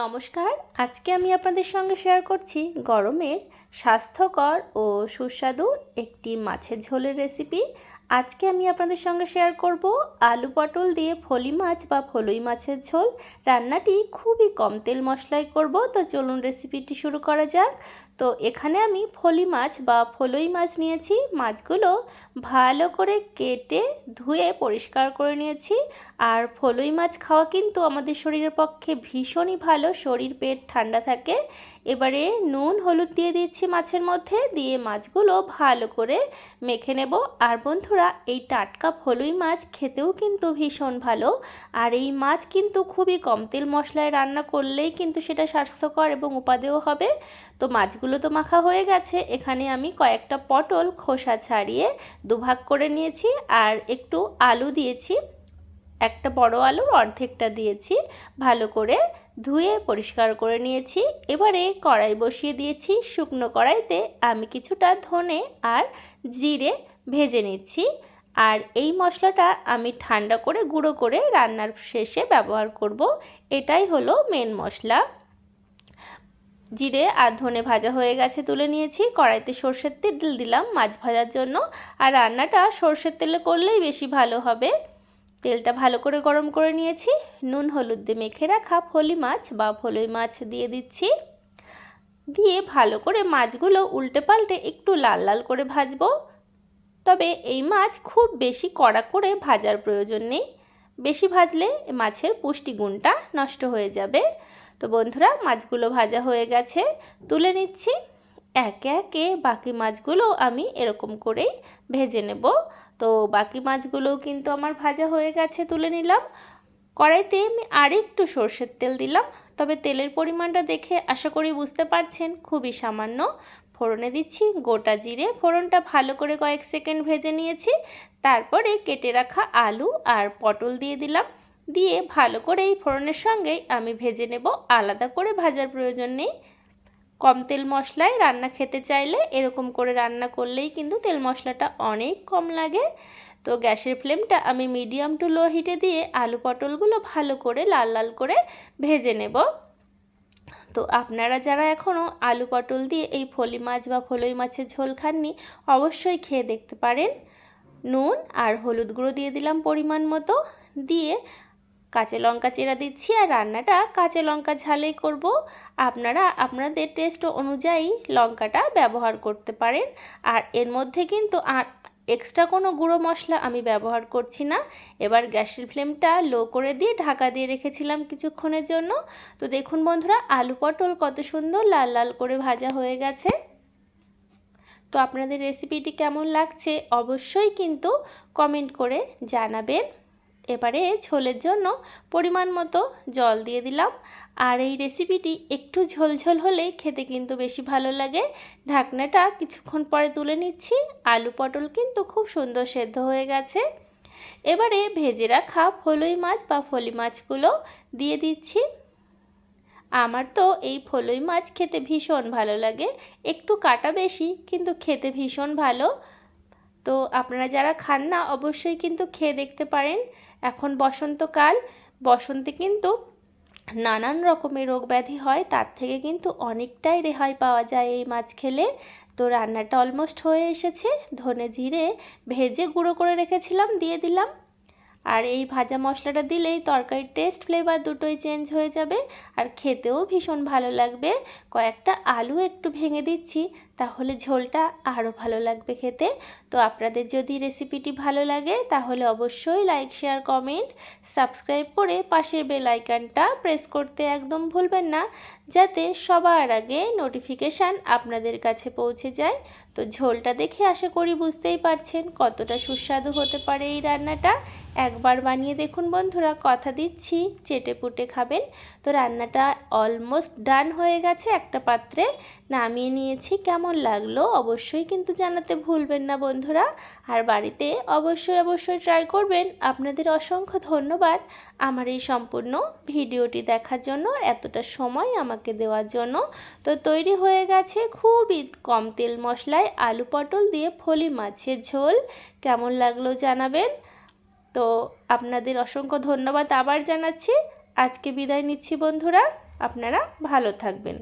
নমস্কার। আজকে আমি আপনাদের সঙ্গে শেয়ার করছি গরমের স্বাস্থ্যকর ও সুস্বাদু একটি মাছের ঝোলের রেসিপি আজকে আমি আপনাদের সঙ্গে শেয়ার করব আলু পটল দিয়ে ফলি মাছ বা ফলুই মাছের ঝোল। রান্নাটি খুবই কম তেল মশলায় করব, তো চলুন রেসিপিটি শুরু করা যাক। তো এখানে আমি ফলি মাছ বা ফলুই মাছ নিয়েছি। মাছগুলো ভালো করে কেটে ধুয়ে পরিষ্কার করে নিয়েছি। আর ফলুই মাছ খাওয়া কিন্তু আমাদের শরীরের পক্ষে ভীষণই ভালো, শরীর, পেট ঠান্ডা থাকে। এবারে নুন, হলুদ দিয়ে দিচ্ছি মাছের মধ্যে, দিয়ে মাছগুলো ভালো করে মেখে নেব। আর বন্ধুরা এই টাটকা ফলুই মাছ খেতেও কিন্তু ভীষণ ভালো। আর এই মাছ কিন্তু খুবই কম তেল মশলায় রান্না করলেই কিন্তু সেটা স্বাস্থ্যকর এবং উপাদেয় হবে। তো মাছগুলো তো মাখা হয়ে গেছে, এখানে আমি কয়েকটা পটল খোসা ছাড়িয়ে দুভাগ করে নিয়েছি আর একটু আলু দিয়েছি। একটা বড় আলুর অর্ধেকটা দিয়েছি, ভালো করে ধুয়ে পরিষ্কার করে নিয়েছি। এবারে কড়াই বসিয়ে দিয়েছি, শুকনো কড়াইতে আমি কিছুটা ধনে আর জিরে ভেজে নিচ্ছি। আর এই মশলাটা আমি ঠান্ডা করে গুঁড়ো করে রান্নার শেষে ব্যবহার করব, এটাই হলো মেন মশলা। জিরে আর ধনে ভাজা হয়ে গেছে, তুলে নিয়েছি। কড়াইতে সর্ষের তেল দিলাম মাছ ভাজার জন্য। আর রান্নাটা সর্ষের তেলে করলেই বেশি ভালো হবে। তেলটা ভালো করে গরম করে নিয়েছি। নুন, হলুদ দিয়ে মেখে রাখা ফলি মাছ বা ফলই মাছ দিয়ে দিচ্ছি। দিয়ে ভালো করে মাছগুলো উল্টে পাল্টে একটু লাল লাল করে ভাজবো। তবে এই মাছ খুব বেশি কড়া করে ভাজার প্রয়োজন নেই। বেশি ভাজলে মাছের পুষ্টিগুণটা নষ্ট হয়ে যাবে। তো বন্ধুরা, মাছগুলো ভাজা হয়ে গেছে। তুলে নিচ্ছি। একে একে বাকি মাছগুলো আমি এরকম করেই ভেজে নেব। তো বাকি মাছগুলোও কিন্তু আমার ভাজা হয়ে গেছে, তুলে নিলাম। কড়াইতে আমি আরেকটু সর্ষের তেল দিলাম, তবে তেলের পরিমাণটা দেখে আশা করি বুঝতে পারছেন, খুবই সামান্য। ফোড়নে দিচ্ছি গোটা জিরে, ফোড়নটা ভালো করে কয়েক সেকেন্ড ভেজে নিয়েছি। তারপরে কেটে রাখা আলু আর পটল দিয়ে দিলাম। দিয়ে ভালো করে এই ফোড়নের সঙ্গেই আমি ভেজে নেব, আলাদা করে ভাজার প্রয়োজন নেই। কম তেল মশলায় রান্না খেতে চাইলে এরকম করে রান্না করলেই কিন্তু তেল মশলাটা অনেক কম লাগে। তো গ্যাসের ফ্লেমটা আমি মিডিয়াম টু লো হিটে দিয়ে আলু পটলগুলো ভালো করে লাল লাল করে ভেজে নেব। তো আপনারা যারা এখনও আলু পটল দিয়ে এই ফলি মাছ বা ফলই মাছের ঝোল খাননি, অবশ্যই খেয়ে দেখতে পারেন। নুন আর হলুদ গুঁড়ো দিয়ে দিলাম পরিমাণ মতো। দিয়ে কাঁচা লঙ্কা চেরা দিচ্ছি আর রান্নাটা কাঁচা লঙ্কা ঝালেই করব। আপনারা, আপনাদের টেস্ট অনুযায়ী লঙ্কাটা ব্যবহার করতে পারেন। আর এর মধ্যে কিন্তু আর এক্সট্রা কোনো গুঁড়ো মশলা আমি ব্যবহার করছি না। এবার গ্যাসের ফ্লেমটা লো করে দিয়ে ঢাকা দিয়ে রেখেছিলাম কিছুক্ষণের জন্য। তো দেখুন বন্ধুরা, আলু পটল কত সুন্দর লাল লাল করে ভাজা হয়ে গেছে। তো আপনাদের রেসিপিটি কেমন লাগছে অবশ্যই কিন্তু কমেন্ট করে জানাবেন। এবারে ঝোলের জন্য পরিমাণ মতো জল দিয়ে দিলাম। আর এই রেসিপিটি একটু ঝোলঝোল হলে খেতে কিন্তু বেশি ভালো লাগে। ঢাকনাটা কিছুক্ষণ পরে তুলে নিচ্ছি। আলু পটল কিন্তু খুব সুন্দর সেদ্ধ হয়ে গেছে। এবারে ভেজে রাখা ফলই মাছ বা ফলি মাছগুলো দিয়ে দিচ্ছি। আমার তো এই ফলই মাছ খেতে ভীষণ ভালো লাগে। একটু কাটা বেশি, কিন্তু খেতে ভীষণ ভালো। তো আপনারা যারা খান না, অবশ্যই কিন্তু খেয়ে দেখতে পারেন। এখন বসন্তকাল, বসন্তে কিন্তু নানান রকমের রোগ ব্যাধি হয়, তার থেকে কিন্তু অনেকটাই রেহাই পাওয়া যায় এই মাছ খেলে। তো রান্নাটা অলমোস্ট হয়ে এসেছে, ধনে জিরে ভেজে গুঁড়ো করে রেখেছিলাম, দিয়ে দিলাম। আর এই ভাজা মশলাটা দিলেই তরকারির টেস্ট ফ্লেভার দুটোই চেঞ্জ হয়ে যাবে। আর খেতেও ভীষণ ভালো লাগবে। কয়েকটা আলু একটু ভেঙে দিচ্ছি তাহলে ঝোলটা আরও ভালো লাগবে খেতে। তো আপনাদের যদি রেসিপিটি ভালো লাগে, তাহলে অবশ্যই লাইক শেয়ার কমেন্ট সাবস্ক্রাইব করে পাশের বেল আইকনটা প্রেস করতে একদম ভুলবেন না, যাতে সবার আগে নোটিফিকেশান আপনাদের কাছে পৌঁছে যায়। তো ঝোলটা দেখে আশা করি বুঝতেই পারছেন কতটা সুস্বাদু হতে পারে এই রান্নাটা। একবার বানিয়ে দেখুন বন্ধুরা, কথা দিচ্ছি, চেটে পুটে খাবেন। তো রান্নাটা অলমোস্ট ডান হয়ে গেছে একটা পাত্রে। নামিয়ে নিয়েছি কেমন লাগল অবশ্যই কিন্তু জানাতে ভুলবেন না বন্ধুরা। আর বাড়িতে অবশ্যই অবশ্যই ট্রাই করবেন। আপনাদের অসংখ্য ধন্যবাদ আমার এই সম্পূর্ণ ভিডিওটি দেখার জন্য এতটা সময় আমাকে দেওয়ার জন্য। তো তৈরি হয়ে গেছে খুবই কম তেল মশলায় আলু পটল দিয়ে ফলি মাছের ঝোল। কেমন লাগল জানাবেন? তো আপনাদের অসংখ্য ধন্যবাদ আবার জানাচ্ছি। আজকে বিদায় নিচ্ছি বন্ধুরা। আপনারা ভালো থাকবেন।